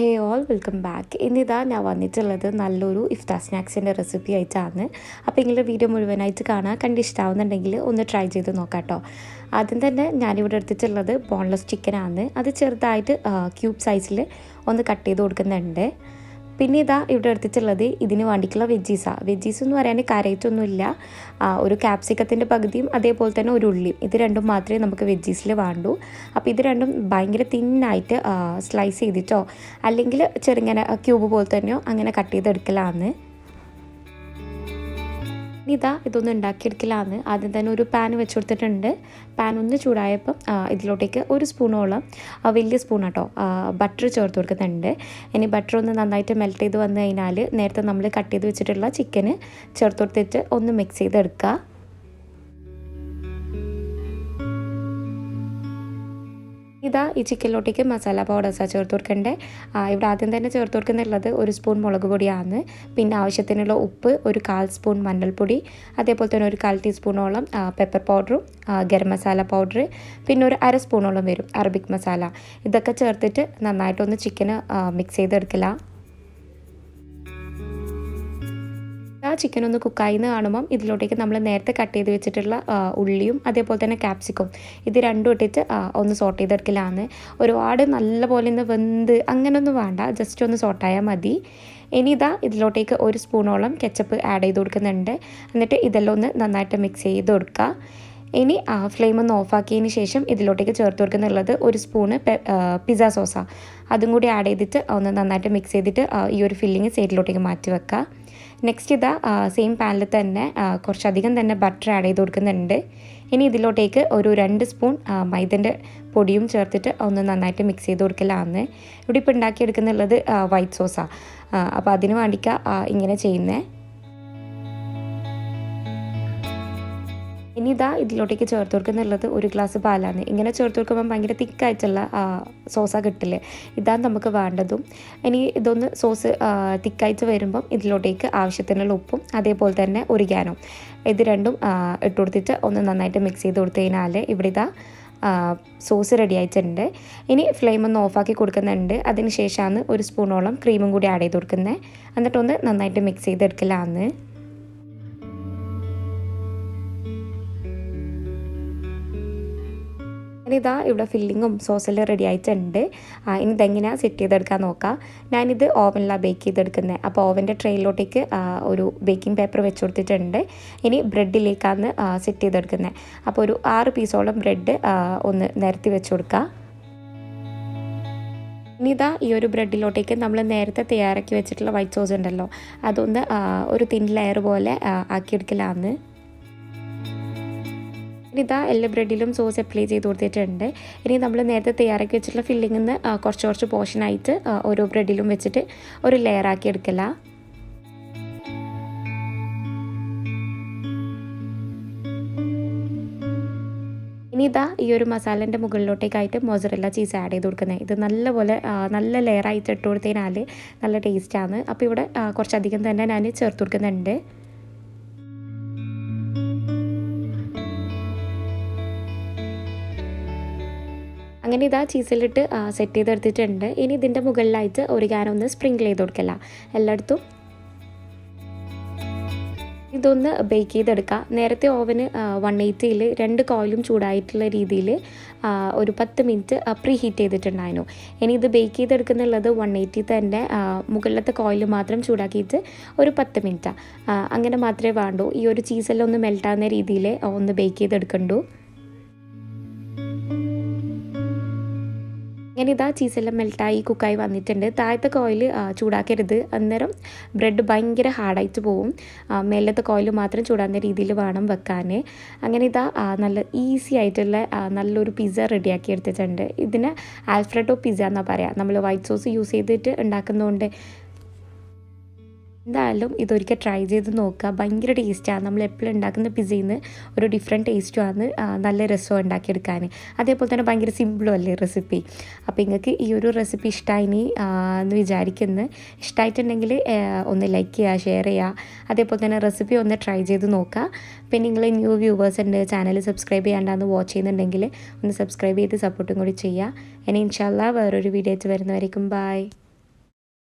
ഹേ all welcome back ഇന്നിതാ ഞാൻ വന്നിട്ടുള്ളത് നല്ലൊരു ഇഫ്താ സ്നാക്സിന്റെ റെസിപ്പി ആയിട്ടാണ്. അപ്പോൾ നിങ്ങളുടെ വീഡിയോ മുഴുവനായിട്ട് കാണാൻ കണ്ടിഷ്ടാവുന്നുണ്ടെങ്കിൽ ഒന്ന് ട്രൈ ചെയ്ത് നോക്കാം കേട്ടോ ആദ്യം തന്നെ ഞാനിവിടെ എടുത്തിട്ടുള്ളത് ബോൺലെസ് ചിക്കനാണ് അത് ചെറുതായിട്ട് ക്യൂബ് സൈസിൽ ഒന്ന് കട്ട് ചെയ്ത് കൊടുക്കുന്നുണ്ട്. പിന്നെ ഇതാ ഇവിടെ എടുത്തിട്ടുള്ളത് ഇതിന് വേണ്ടിയിട്ടുള്ള വെജീസാണ് വെജീസ് എന്ന് പറയാൻ കരയറ്റൊന്നുമില്ല ഒരു ക്യാപ്സിക്കത്തിന്റെ പകുതിയും അതേപോലെ തന്നെ ഒരു ഉള്ളിയും. ഇത് രണ്ടും മാത്രമേ നമുക്ക് വെജീസിൽ വേണ്ടൂ. അപ്പോൾ ഇത് രണ്ടും ഭയങ്കര തിന്നായിട്ട് സ്ലൈസ് ചെയ്തിട്ടോ അല്ലെങ്കിൽ ചെറുങ്ങനെ ക്യൂബ് പോലെ തന്നെയോ അങ്ങനെ കട്ട് ചെയ്തെടുക്കലാണ് ഇതാ ഇതൊന്ന് ഉണ്ടാക്കിയെടുക്കലാന്ന് ആദ്യം തന്നെ ഒരു പാൻ വെച്ച് കൊടുത്തിട്ടുണ്ട് പാൻ ഒന്ന് ചൂടായപ്പം ഇതിലോട്ടേക്ക് ഒരു സ്പൂണോളം വലിയ സ്പൂൺ കേട്ടോ ബട്ടർ ചേർത്ത് കൊടുക്കുന്നുണ്ട്. ഇനി ബട്ടർ ഒന്ന് നന്നായിട്ട് മെൽറ്റ് ചെയ്ത് വന്നു കഴിഞ്ഞാൽ നേരത്തെ നമ്മൾ കട്ട് ചെയ്ത് വെച്ചിട്ടുള്ള ചിക്കന് ചേർത്ത് കൊടുത്തിട്ട് ഒന്ന് മിക്സ് ചെയ്തെടുക്കുക. ഇതാ ഈ ചിക്കനിലോട്ടേക്ക് മസാല പൗഡേഴ്സാണ് ചേർത്ത് കൊടുക്കേണ്ടത് ഇവിടെ ആദ്യം തന്നെ ചേർത്ത് കൊടുക്കുന്നുള്ളത് ഒരു സ്പൂൺ മുളക് പൊടിയാണ്. പിന്നെ ആവശ്യത്തിനുള്ള ഉപ്പ് ഒരു കാൽ സ്പൂൺ മഞ്ഞൾപ്പൊടി അതേപോലെ തന്നെ ഒരു കാൽ ടീസ്പൂണോളം പെപ്പർ പൗഡറും ഗരം മസാല പൗഡർ പിന്നെ ഒരു അര സ്പൂണോളം വരും അറബിക് മസാല. ഇതൊക്കെ ചേർത്തിട്ട് നന്നായിട്ടൊന്ന് ചിക്കന് മിക്സ് ചെയ്തെടുക്കില്ല ചിക്കൻ ഒന്ന് കുക്കായി എന്ന് കാണുമ്പം ഇതിലോട്ടേക്ക് നമ്മൾ നേരത്തെ കട്ട് ചെയ്ത് വെച്ചിട്ടുള്ള ഉള്ളിയും അതേപോലെ തന്നെ ക്യാപ്സിക്കും ഇത് രണ്ടും ഇട്ടിട്ട് ഒന്ന് സോട്ട് ചെയ്തെടുക്കലാണ് ഒരുപാട് നല്ല പോലെ ഒന്ന് വെന്ത് അങ്ങനെയൊന്നും വേണ്ട ജസ്റ്റ് ഒന്ന് സോട്ടായാൽ മതി. ഇനി ഇതാ ഇതിലോട്ടേക്ക് ഒരു സ്പൂണോളം കെച്ചപ്പ് ആഡ് ചെയ്ത് കൊടുക്കുന്നുണ്ട്. എന്നിട്ട് ഇതെല്ലാം ഒന്ന് നന്നായിട്ട് മിക്സ് ചെയ്ത് കൊടുക്കുക ഇനി ആ ഫ്ലെയിം ഒന്ന് ഓഫാക്കിയതിന് ശേഷം ഇതിലോട്ടേക്ക് ചേർത്ത് കൊടുക്കുന്നുള്ളത് ഒരു സ്പൂണ് പിസ്സ സോസ അതും കൂടി ആഡ് ചെയ്തിട്ട് ഒന്ന് നന്നായിട്ട് മിക്സ് ചെയ്തിട്ട് ഈ ഒരു ഫില്ലിങ് സൈഡിലോട്ടേക്ക് മാറ്റി വെക്കുക നെക്സ്റ്റ് ഇതാ സെയിം പാനിൽ തന്നെ കുറച്ചധികം തന്നെ ബട്ടർ ആഡ് ചെയ്ത് കൊടുക്കുന്നുണ്ട്. ഇനി ഇതിലോട്ടേക്ക് ഒരു രണ്ട് സ്പൂൺ മൈദന്റെ പൊടിയും ചേർത്തിട്ട് ഒന്ന് നന്നായിട്ട് മിക്സ് ചെയ്ത് കൊടുക്കലാണ് ഇവിടെ ഇപ്പോൾ ഉണ്ടാക്കിയെടുക്കുന്നുള്ളത് വൈറ്റ് സോസാണ് അപ്പോൾ അതിന് വേണ്ടിക്ക ഇങ്ങനെ ചെയ്യുന്നത് ഇനി ഇതാ ഇതിലോട്ടേക്ക് ചേർത്ത് കൊടുക്കുന്നുള്ളത് ഒരു ഗ്ലാസ് പാലാണ്. ഇങ്ങനെ ചേർത്ത് കൊടുക്കുമ്പോൾ ഭയങ്കര തിക്കായിട്ടുള്ള സോസ കിട്ടില്ലേ? ഇതാണ് നമുക്ക് വേണ്ടതും. ഇനി ഇതൊന്ന് സോസ് തിക്കായിട്ട് വരുമ്പം ഇതിലോട്ടേക്ക് ആവശ്യത്തിനുള്ള ഉപ്പും അതേപോലെ തന്നെ ഒരിക്കാനും ഇത് രണ്ടും ഇട്ട് കൊടുത്തിട്ട് ഒന്ന് നന്നായിട്ട് മിക്സ് ചെയ്ത് കൊടുത്തു ഇവിടെ ഇതാ സോസ് റെഡി ആയിട്ടുണ്ട്. ഇനി ഫ്ലെയിം ഒന്ന് ഓഫാക്കി കൊടുക്കുന്നുണ്ട്. അതിന് ശേഷമാണ് ഒരു സ്പൂണോളം ക്രീമും കൂടി ആഡ് ചെയ്ത് കൊടുക്കുന്നത്. എന്നിട്ടൊന്ന് നന്നായിട്ട് മിക്സ് ചെയ്തെടുക്കലാന്ന്. ഇതാ ഇവിടെ ഫില്ലിങ്ങും സോസെല്ലാം റെഡി ആയിട്ടുണ്ട്. ഇനി ഇതെങ്ങനെയാണ് സെറ്റ് ചെയ്തെടുക്കാൻ നോക്കാം. ഞാനിത് ഓവനിലാണ് ബേക്ക് ചെയ്തെടുക്കുന്നത് അപ്പോൾ ഓവന്റെ ട്രെയിലോട്ടേക്ക് ഒരു ബേക്കിംഗ് പേപ്പർ വെച്ച് കൊടുത്തിട്ടുണ്ട്. ഇനി ബ്രെഡിലേക്കാണ് സെറ്റ് ചെയ്തെടുക്കുന്നത് അപ്പോൾ ഒരു ആറ് പീസോളം ബ്രെഡ് ഒന്ന് നിരത്തി വെച്ച് കൊടുക്കുക ഇനി ഇതാ ഈ ഒരു ബ്രെഡിലോട്ടേക്ക് നമ്മൾ നേരത്തെ തയ്യാറാക്കി വെച്ചിട്ടുള്ള വൈറ്റ് സോസ് ഉണ്ടല്ലോ. അതൊന്ന് ഒരു തിൻ ലെയർ പോലെ ആക്കിയെടുക്കലാന്ന്. ഇനി ഇതാ എല്ലാ ബ്രെഡിലും സോസ് അപ്ലൈ ചെയ്ത് കൊടുത്തിട്ടുണ്ട്. ഇനി നമ്മൾ നേരത്തെ തയ്യാറാക്കി വെച്ചിട്ടുള്ള ഫില്ലിങ്ങിൽ നിന്ന് കുറച്ച് കുറച്ച് പോർഷനായിട്ട് ഓരോ ബ്രെഡിലും വെച്ചിട്ട് ഒരു ലെയർ ആക്കി എടുക്കല. ഇനി ഇതാ ഈ ഒരു മസാലേന്റെ മുകളിലോട്ടേക്കായിട്ട് മൊസറല്ല ചീസ് ആഡ് ചെയ്ത് കൊടുക്കുന്നത് ഇത് നല്ലപോലെ നല്ല ലെയറായിട്ട് ഇട്ട് കൊടുത്തതിനാൽ നല്ല ടേസ്റ്റാണ് അപ്പോൾ ഇവിടെ കുറച്ചധികം തന്നെ ഞാൻ ചേർത്ത് കൊടുക്കുന്നുണ്ട്. അങ്ങനെ ഇതാ ചീസിലിട്ട് സെറ്റ് ചെയ്തെടുത്തിട്ടുണ്ട്. ഇനി ഇതിന്റെ മുകളിലായിട്ട് ഒരു ഒന്ന് സ്പ്രിങ്കിൾ ചെയ്ത് കൊടുക്കല. എല്ലായിടത്തും ഇതൊന്ന് ബേക്ക് ചെയ്തെടുക്കുക നേരത്തെ ഓവന് വൺ എയ്റ്റിയിൽ രണ്ട് കോയിലും ചൂടായിട്ടുള്ള രീതിയിൽ ഒരു പത്ത് മിനിറ്റ് പ്രീ ഹീറ്റ് ചെയ്തിട്ടുണ്ടായിരുന്നു. ഇനി ഇത് ബേക്ക് ചെയ്തെടുക്കുന്നുള്ളത് വൺ എയ്റ്റി തന്നെ മുകളിലത്തെ കോയിൽ മാത്രം ചൂടാക്കിയിട്ട് ഒരു പത്ത് മിനിറ്റ് അങ്ങനെ മാത്രമേ വേണ്ടൂ. ഈ ഒരു ചീസെല്ലാം ഒന്ന് മെൽട്ടാകുന്ന രീതിയിൽ ഒന്ന് ബേക്ക് ചെയ്തെടുക്കണ്ടു. അങ്ങനെ ഇതാ ചീസെല്ലാം മെൽട്ടായി കുക്കായി വന്നിട്ടുണ്ട്. താഴത്തെ കോയിൽ ചൂടാക്കരുത്. അന്നേരം ബ്രെഡ് ഭയങ്കര ഹാർഡായിട്ട് പോവും. മേലത്തെ കോയിൽ മാത്രം ചൂടാകുന്ന രീതിയിൽ വേണം വെക്കാൻ അങ്ങനെ ഇതാ നല്ല ഈസി ആയിട്ടുള്ള നല്ലൊരു പിസ്സ റെഡിയാക്കി എടുത്തിട്ടുണ്ട്. ഇതിന് ആൽഫ്രഡോ പിസ്സ എന്നാണ് പറയുക നമ്മൾ വൈറ്റ് സോസ് യൂസ് ചെയ്തിട്ട് ഉണ്ടാക്കുന്നതുകൊണ്ട് എന്തായാലും ഇതൊരിക്കൽ ട്രൈ ചെയ്ത് നോക്കുക. ഭയങ്കര ടേസ്റ്റാണ് നമ്മൾ എപ്പോഴും ഉണ്ടാക്കുന്ന പിസയിൽ നിന്ന് ഒരു ഡിഫറെന്റ് ടേസ്റ്റുമാണ് നല്ല രസം ഉണ്ടാക്കിയെടുക്കാൻ. അതേപോലെ തന്നെ ഭയങ്കര സിമ്പിളും അല്ലേ റെസിപ്പി അപ്പോൾ നിങ്ങൾക്ക് ഈ ഒരു റെസിപ്പി ഇഷ്ടമായി എന്ന് വിചാരിക്കുന്നു. ഇഷ്ടമായിട്ടുണ്ടെങ്കിൽ ഒന്ന് ലൈക്ക് ചെയ്യുക ഷെയർ ചെയ്യുക. അതേപോലെ തന്നെ റെസിപ്പി ഒന്ന് ട്രൈ ചെയ്ത് നോക്കുക. പിന്നെ നിങ്ങൾ ന്യൂ വ്യൂവേഴ്സ് ഉണ്ട് ചാനൽ സബ്സ്ക്രൈബ് ചെയ്യാണ്ടാന്ന് വാച്ച് ചെയ്യുന്നുണ്ടെങ്കിൽ ഒന്ന് സബ്സ്ക്രൈബ് ചെയ്ത് സപ്പോർട്ടും കൂടി ചെയ്യുക. ഇനി ഇൻഷാല്ല വേറൊരു വീഡിയോ വരുന്നവരേക്കും ബൈ